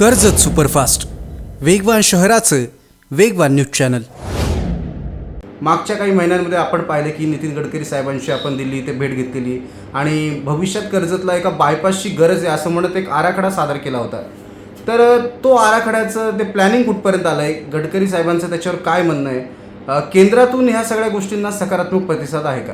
Karjat superfast. वेगवान शहराचं वेगवान न्यूज चॅनल. मागच्या काही महिन्यांमध्ये आपण पाहिलं की नितीन गडकरी साहेबांशी आपण दिल्ली इथे भेट घेतलेली आणि भविष्यात कर्जतला एका बायपासची गरज आहे असं म्हणत एक आराखडा सादर केला होता. तर तो आराखड्याचं ते प्लॅनिंग कुठपर्यंत आलं आहे गडकरी साहेबांचं त्याच्यावर काय म्हणणं आहे? केंद्रातून ह्या सगळ्या गोष्टींना सकारात्मक प्रतिसाद आहे का?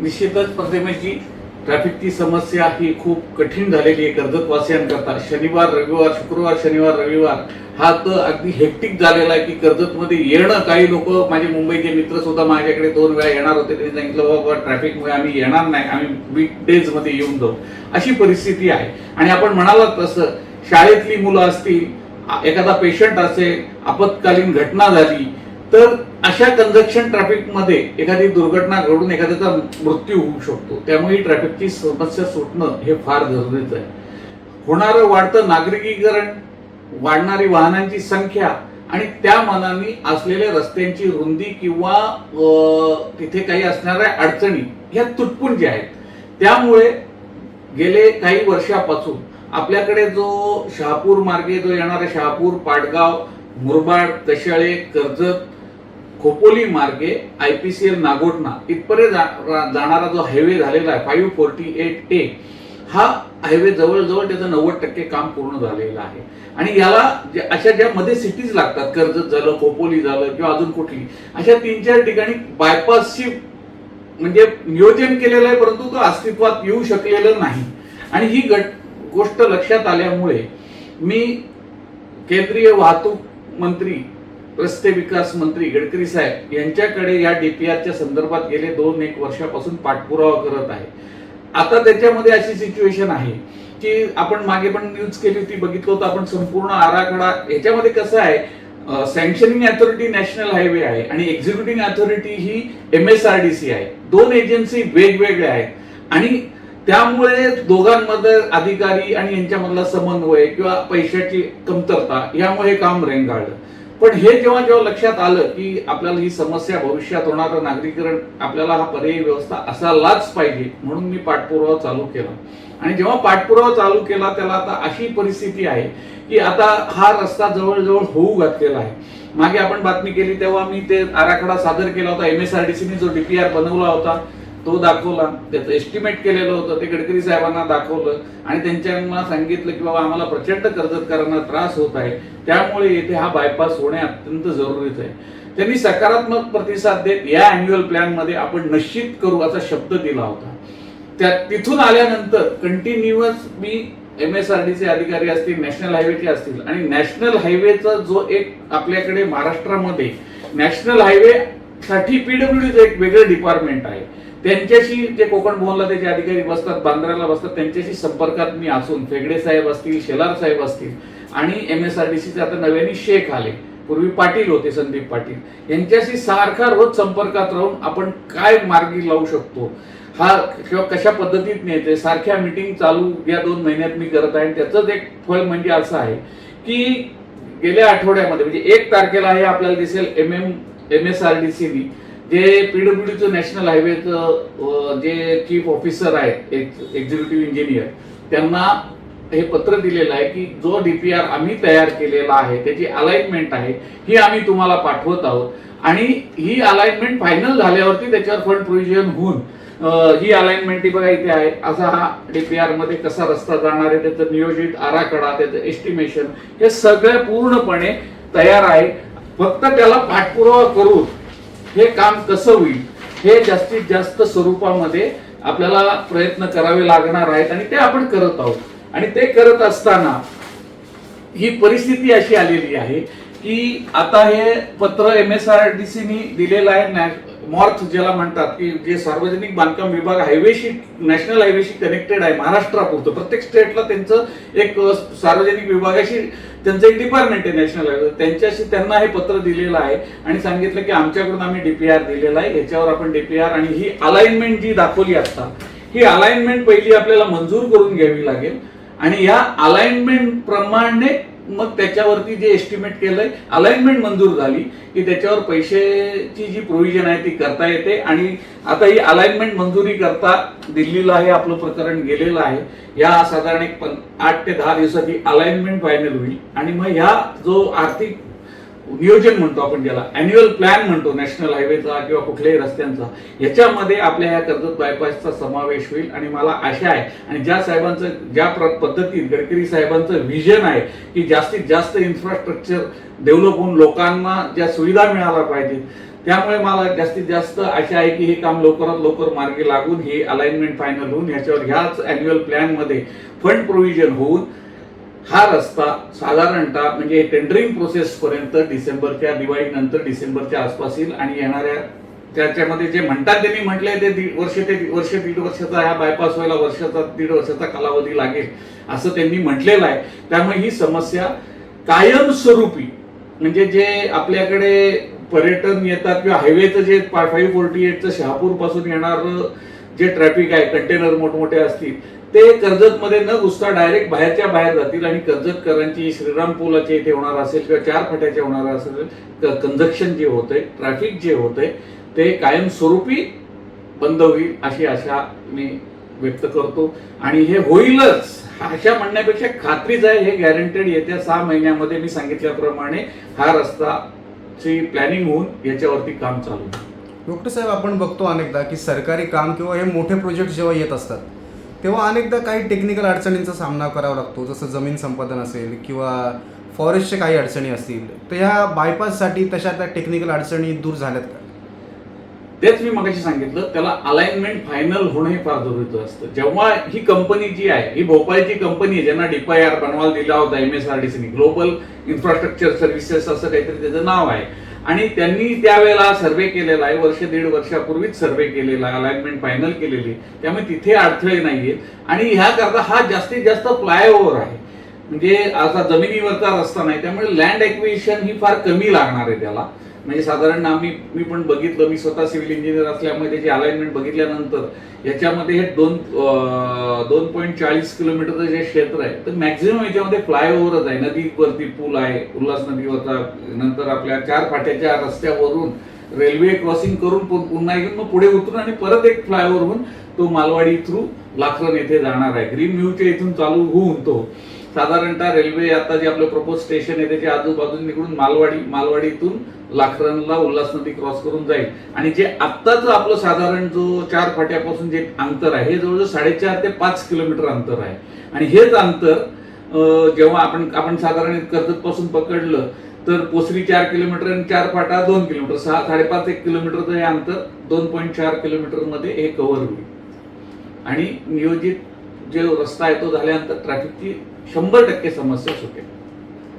निश्चितच प्रतिमेची ट्रॅफिकची समस्या ही खूप कठीण झालेली आहे कर्जतवासियांकरता. शनिवार रविवार शुक्रवार शनिवार रविवार हा तर अगदी हेक्टिक झालेला आहे की कर्जतमध्ये येणं. काही लोक माझे मुंबईचे मित्र सुद्धा माझ्याकडे दोन वेळा येणार होते. त्यांनी सांगितलं बाबा ट्रॅफिकमुळे आम्ही येणार नाही. आम्ही वीक डेजमध्ये येऊन जाऊ. अशी परिस्थिती आहे. आणि आपण म्हणालात तसं शाळेतली मुलं असतील एखादा पेशंट असेल आपत्कालीन घटना झाली तर अशा कंजक्शन ट्रॅफिकमध्ये एखादी दुर्घटना घडून एखाद्याचा मृत्यू होऊ शकतो. त्यामुळे ट्रॅफिकची समस्या सुटणं हे फार गरजेचं आहे. होणारं वाढतं नागरिकीकरण वाढणारी वाहनांची संख्या आणि त्या मनाने असलेल्या रस्त्यांची रुंदी किंवा तिथे काही असणाऱ्या अडचणी ह्या तुटपुंज्या आहेत. त्यामुळे गेले काही वर्षापासून आपल्याकडे जो शहापूर मार्गे जो येणारा शहापूर पाटगाव मुरबाड कशाळे कर्जत खोपोली मार्गे आय पी सी एल नागोटना इथपर्यंत जा- जाणारा जो हायवे झालेला आहे फाईव्ह फोर्टी एट ए हा हायवे जवळजवळ त्याचं नव्वद टक्के काम पूर्ण झालेलं आहे. आणि याला अशा ज्या मध्ये सिटीज लागतात कर्जत झालं खोपोली झालं किंवा अजून कुठली अशा तीन चार ठिकाणी बायपासची म्हणजे नियोजन केलेलं आहे परंतु तो अस्तित्वात येऊ शकलेलं नाही. आणि ही गट गोष्ट लक्षात आल्यामुळे मी केंद्रीय वाहतूक मंत्री रस्ते विकास मंत्री गडकरी साहेब यांच्याकडे या डीपीआरच्या संदर्भात गेले दोन एक वर्षापासून पाठपुरावा करत आहे. आता त्याच्यामध्ये अशी सिच्युएशन आहे की आपण मागे पण न्यूज केली होती बघितलं होतं आपण संपूर्ण आराखडा याच्यामध्ये कसं आहे सँक्शनिंग अथॉरिटी नॅशनल हायवे आहे आणि एक्झिक्युटिव्ह अथॉरिटी ही M S R D C आहे. दोन एजन्सी वेगवेगळ्या आहेत. आणि त्यामुळे दोघांमध्ये अधिकारी आणि यांच्यामधला समन्वय किंवा पैशाची कमतरता यामुळे काम रेंगाळलं. पण हे जेव्हा जेव्हा लक्षात आलं की आपल्याला ही समस्या भविष्यात होणारं नागरीकरण आपल्याला हा पर्यायी व्यवस्था असायलाच पाहिजे म्हणून मी पाठपुरावा चालू केला. आणि जेव्हा पाठपुरावा चालू केला त्याला आता अशी परिस्थिती आहे की आता हा रस्ता जवळजवळ होऊ घातलेला आहे. मागे आपण बातमी केली तेव्हा मी ते आराखडा सादर केला होता एम एस आर डी सीने जो डीपीआर बनवला होता तो दाखवला त्याचं एस्टिमेट केलेलं होतं ते गडकरी साहेबांना दाखवलं आणि त्यांच्यांना सांगितलं की बाबा आम्हाला प्रचंड कर्जतकरांना त्रास होत आहे. त्यामुळे येथे हा बायपास होणे अत्यंत जरुरीच आहे. त्यांनी सकारात्मक प्रतिसाद देत या अॅन्युअल प्लॅनमध्ये आपण निश्चित करू असा शब्द दिला होता. त्या तिथून आल्यानंतर कंटिन्युअस मी एम एस आर चे अधिकारी असतील नॅशनल हायवेचे असतील आणि नॅशनल हायवेचा जो एक आपल्याकडे महाराष्ट्रामध्ये नॅशनल हायवे साठी पीडब्ल्यूडीचं एक वेगळं डिपार्टमेंट आहे. त्यांच्याशी जे कोकण भवनला त्याचे अधिकारी बसतात बांद्र्याला बसतात त्यांच्याशी संपर्कात मी असून फेगडे साहेब असतील शेलार साहेब असतील आणि एम एस आर डी सीचे आता नव्याने शेख आले. पूर्वी पाटील होते संदीप पाटील. यांच्याशी सारखा रोज संपर्कात राहून आपण काय मार्गी लावू शकतो? हा किंवा कशा पद्धतीत नेते सारख्या मिटिंग चालू या दोन महिन्यात मी करत आहे. त्याचंच एक फळ म्हणजे असं आहे की गेल्या आठवड्यामध्ये म्हणजे एक तारखेला हे आपल्याला दिसेल M M M S R D सीनी जे पीडब्ल्यूडीचं नॅशनल हायवेचं जे चीफ ऑफिसर आहेत एक्झिक्युटिव्ह इंजिनियर त्यांना हे पत्र दिलेलं आहे की जो डीपीआर आम्ही तयार केलेला आहे त्याची अलाइनमेंट आहे ही आम्ही तुम्हाला पाठवत आहोत. आणि ही अलाइनमेंट फायनल झाल्यावरती त्याच्यावर फंड प्रोव्हिजन होऊन ही अलाइनमेंट बघा इथे आहे. असा हा डीपीआरमध्ये कसा रस्ता जाणार आहे त्याचं नियोजित आराखडा त्याचं एस्टिमेशन हे सगळं पूर्णपणे तयार आहे. फक्त त्याला पाठपुरावा करून हे काम कसं होईल? हे जास्तीत जास्त स्वरूपामध्ये आपल्याला प्रयत्न करावे लागणार आहेत आणि ते आपण करत आहोत. आणि ते करत असताना ही परिस्थिती अशी आलेली आहे की आता हे पत्र एम एस आर डी सीनी दिलेलं आहे नॅ- मॉर्थ ज्याला म्हणतात की जे सार्वजनिक बांधकाम विभाग हायवेशी नॅशनल हायवेशी कनेक्टेड आहे महाराष्ट्रापुरतं प्रत्येक स्टेटला त्यांचं एक सार्वजनिक विभागाशी त्यांचं एक डिपार्टमेंट आहे नॅशनल हायवे त्यांच्याशी त्यांना हे पत्र दिलेलं आहे आणि सांगितलं की आमच्याकडून आम्ही डीपीआर दिलेला आहे. याच्यावर आपण डीपीआर आणि ही अलाइनमेंट जी दाखवली असता ही अलाइनमेंट पहिली आपल्याला मंजूर करून घ्यावी लागेल. आणि या अलाइनमेंट प्रमाणे मग त्याच्यावरती जे एस्टिमेट केलंय अलाइनमेंट मंजूर झाली की त्याच्यावर पैशाची जी प्रोव्हिजन आहे ती करता येते. आणि आता ही अलाइनमेंट मंजुरी करता दिल्लीला हे आपलं प्रकरण गेलेलं आहे. या साधारण एक आठ ते दहा दिवसात ही अलाइनमेंट फायनल होईल. आणि मग ह्या जो आर्थिक नियोजन म्हणतो आपण ज्याला. अॅन्युअल प्लॅन म्हणतो नॅशनल हायवेचा किंवा कुठल्याही रस्त्यांचा. याच्यामध्ये आपल्या या कर्जत बायपासचा समावेश होईल आणि मला आशा आहे आणि ज्या साहेबांचं ज्या पद्धतीत गडकरी साहेबांचं व्हिजन आहे की जास्तीत जास्त इन्फ्रास्ट्रक्चर डेव्हलप होऊन लोकांना ज्या सुविधा मिळाल्या पाहिजेत त्यामुळे मला जास्तीत जास्त आशा आहे की हे काम लवकरात लवकर मार्गी लागून हे अलाइनमेंट फायनल होऊन ह्याच्यावर ह्याच अॅन्युअल प्लॅनमध्ये फंड प्रोव्हिजन होऊन हा रस्ता साधारणतः म्हणजे टेंडरिंग प्रोसेस पर्यंत डिसेंबरच्या दिवाळीनंतर डिसेंबरच्या आसपास येईल आणि येणाऱ्या त्याच्यामध्ये जे म्हणतात त्यांनी म्हटलंय ते दीड वर्ष ते वर्ष दीड वर्षाचा ह्या बायपास व्हायला वर्षाचा दीड वर्षाचा कालावधी लागेल असं त्यांनी म्हटलेलं आहे. त्यामुळे ही समस्या कायमस्वरूपी म्हणजे जे आपल्याकडे पर्यटन येतात किंवा हायवेचं जे फाईव्ह फोर्टी एटचं शहापूरपासून येणारं जे ट्रॅफिक आहे कंटेनर मोठमोठे असतील ते कर्जतमध्ये न घुसता डायरेक्ट बाहेरच्या बाहेर जातील आणि कर्जतकरांची श्रीराम पुलाचे इथे होणार असेल किंवा चार फाट्याचे होणार असेल कंजक्शन जे होतंय ट्रॅफिक जे होतंय ते कायमस्वरूपी बंद होईल अशी आशा मी व्यक्त करतो. आणि हे होईलच अशा म्हणण्यापेक्षा खात्रीच आहे हे गॅरंटेड येत्या सहा महिन्यामध्ये मी सांगितल्याप्रमाणे हा रस्ता ची प्लॅनिंग होऊन याच्यावरती काम चालू डॉक्टर साहेब आपण बघतो अनेकदा की सरकारी काम किंवा हे मोठे प्रोजेक्ट जेव्हा येत असतात तेव्हा अनेकदा काही टेक्निकल अडचणींचा सामना करावा लागतो. जसं जमीन संपादन असेल किंवा फॉरेस्टचे काही अडचणी असतील तर ह्या बायपाससाठी तशा त्या टेक्निकल अडचणी दूर झाल्यात का? तेच मी मगाशी सांगितलं त्याला अलाइनमेंट फायनल होणं हे फार जरुरीचं असतं. जेव्हा ही कंपनी जी आहे ही भोपाळची कंपनी आहे ज्यांना डीपायआर बनवायला दिला होता एम एस आर डी सीने ग्लोबल इन्फ्रास्ट्रक्चर सर्व्हिसेस असं काहीतरी त्याचं नाव आहे आणि त्यांनी त्यावेळेला सर्वे केलेला आहे वर्ष दीड वर्षापूर्वीच सर्वे केलेला अलाइनमेंट फायनल केलेली त्यामुळे तिथे अडथळे नाहीयेत. आणि ह्या करता हा जास्तीत जास्त फ्लायओव्हर आहे. म्हणजे असा जमिनीवरचा रस्ता नाही त्यामुळे लँड एक्विशन ही फार कमी लागणार आहे त्याला. म्हणजे साधारण आम्ही मी पण बघितलं मी स्वतः सिव्हिल इंजिनियर असल्यामुळे त्याची अलाइनमेंट बघितल्यानंतर याच्यामध्ये हे दोन दोन पॉईंट चाळीस किलोमीटरचं जे क्षेत्र आहे तर मॅक्झिमम याच्यामध्ये फ्लायओव्हरच आहे. नदीवरती पूल आहे उल्हास नदीवरचा नंतर आपल्या चार फाट्याच्या रस्त्यावरून रेल्वे क्रॉसिंग करून पुन्हा येऊन मग पुढे उतरून आणि परत एक फ्लायओव्हरहून तो मालवाडी थ्रू लाखरण येथे जाणार आहे. ग्रीन व्ह्यूच्या इथून चालू होऊन तो. साधारणतः रेल्वे आता जे आपलं प्रपोज स्टेशन आहे त्याच्या आजूबाजून निघून मालवाडी मालवाडीतून लाखरणला उल्हास नदी क्रॉस करून जाईल. आणि जे आत्ताच आपलं साधारण जो चार फाट्यापासून जे अंतर आहे हे जवळजवळ साडेचार ते पाच किलोमीटर अंतर आहे. आणि हेच अंतर जेव्हा आपण आपण साधारण कर्जत पासून पकडलं तर पोसरी चार किलोमीटर आणि चार फाटा दोन किलोमीटर सहा साडेपाच एक किलोमीटरचं हे अंतर दोन पॉईंट चार किलोमीटरमध्ये हे कव्हर होईल. आणि नियोजित जे रस्ता आहे तो झाल्यानंतर ट्रॅफिकची शंभर टक्के समस्या सुटेल.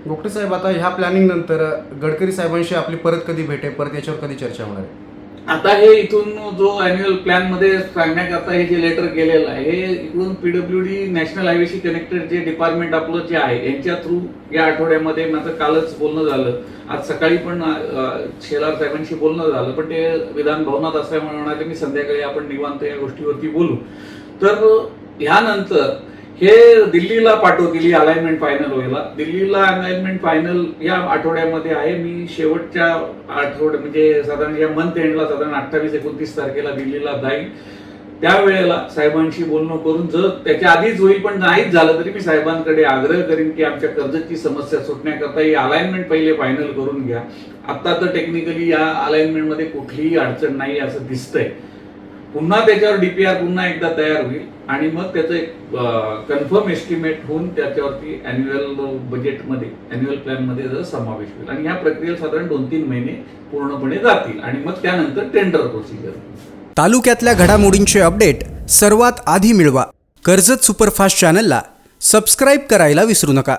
डॉक्टर साहेब आता ह्या प्लॅनिंग नंतर गडकरी साहेबांशी आपली परत कधी भेटे परत याच्यावर कधी चर्चा होणार आहे? आता हे इथून जो अॅन्युअल प्लॅनमध्ये सांगण्याकरता हे जे लेटर गेलेलं आहे हे इकडून पीडब्ल्यू डी नॅशनल हायवेशी कनेक्टेड जे डिपार्टमेंट आपलं जे आहे यांच्या थ्रू या आठवड्यामध्ये माझं कालच बोलणं झालं. आज सकाळी पण शेलार साहेबांशी बोलणं झालं पण ते विधान भवनात असल्यामुळे म्हणाले मी संध्याकाळी आपण निवांत या गोष्टीवरती बोलू. तर ह्यानंतर हे दिल्लीला पाठवतील ही अलाइनमेंट फायनल व्हायला. दिल्लीला अलाइनमेंट फायनल या आठवड्यामध्ये आहे. मी शेवटच्या आठवड्या म्हणजे साधारण या मंथ एंडला साधारण अठ्ठावीस एकोणतीस तारखेला दिल्लीला जाईल त्यावेळेला साहेबांशी बोलणं करून जर त्याच्या आधीच होईल पण नाहीच झालं तरी मी साहेबांकडे आग्रह करीन की आमच्या कर्जतची समस्या सुटण्याकरता ही अलाइनमेंट पहिले फायनल करून घ्या. आता तर टेक्निकली या अलाइनमेंटमध्ये कुठलीही अडचण नाही असं दिसतंय. पुन्हा त्याच्यावर डीपीआर पुन्हा एकदा तयार होईल आणि मग त्याचं एक कन्फर्म एस्टिमेट होऊन त्याच्यावरती अॅन्युअल बजेटमध्ये अॅन्युअल प्लॅनमध्ये जर समावेश होईल. आणि या प्रक्रियेला साधारण दोन तीन महिने पूर्णपणे जातील. आणि मग त्यानंतर टेंडर प्रोसिजर तालुक्यातल्या घडामोडींचे अपडेट सर्वात आधी मिळवा. कर्जत सुपरफास्ट चॅनलला सबस्क्राईब करायला विसरू नका.